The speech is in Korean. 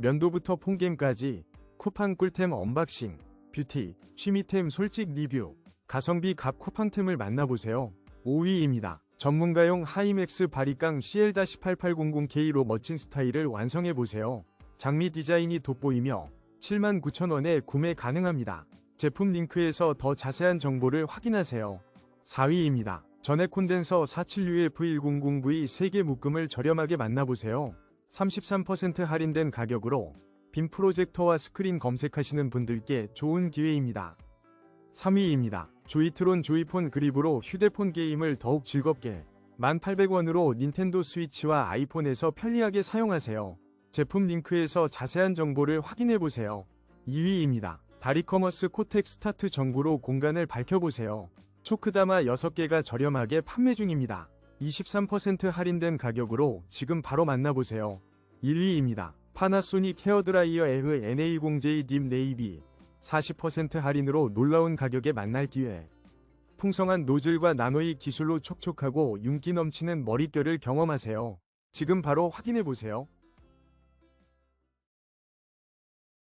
면도부터 폰게임까지 쿠팡 꿀템 언박싱, 뷰티, 취미템 솔직 리뷰, 가성비 갑 쿠팡템을 만나보세요. 5위입니다. 전문가용 하이맥스 바리깡 CL-8800K로 멋진 스타일을 완성해보세요. 장미 디자인이 돋보이며 79,000원에 구매 가능합니다. 제품 링크에서 더 자세한 정보를 확인하세요. 4위입니다. 전액 콘덴서 476F100V 3개 묶음을 저렴하게 만나보세요. 33% 할인된 가격으로 빔 프로젝터와 스크린 검색하시는 분들께 좋은 기회입니다. 3위입니다. 조이트론 조이폰 그립으로 휴대폰 게임을 더욱 즐겁게 1,800원으로 닌텐도 스위치와 아이폰에서 편리하게 사용하세요. 제품 링크에서 자세한 정보를 확인해보세요. 2위입니다. 다리커머스 코텍 스타트 정보로 공간을 밝혀보세요. 초크다마 6개가 저렴하게 판매 중입니다. 23% 할인된 가격으로 지금 바로 만나보세요. 1위입니다. 파나소닉 헤어드라이어 에흐 NA0J 딥 네이비 40% 할인으로 놀라운 가격에 만날 기회. 풍성한 노즐과 나노이 기술로 촉촉하고 윤기 넘치는 머릿결을 경험하세요. 지금 바로 확인해보세요.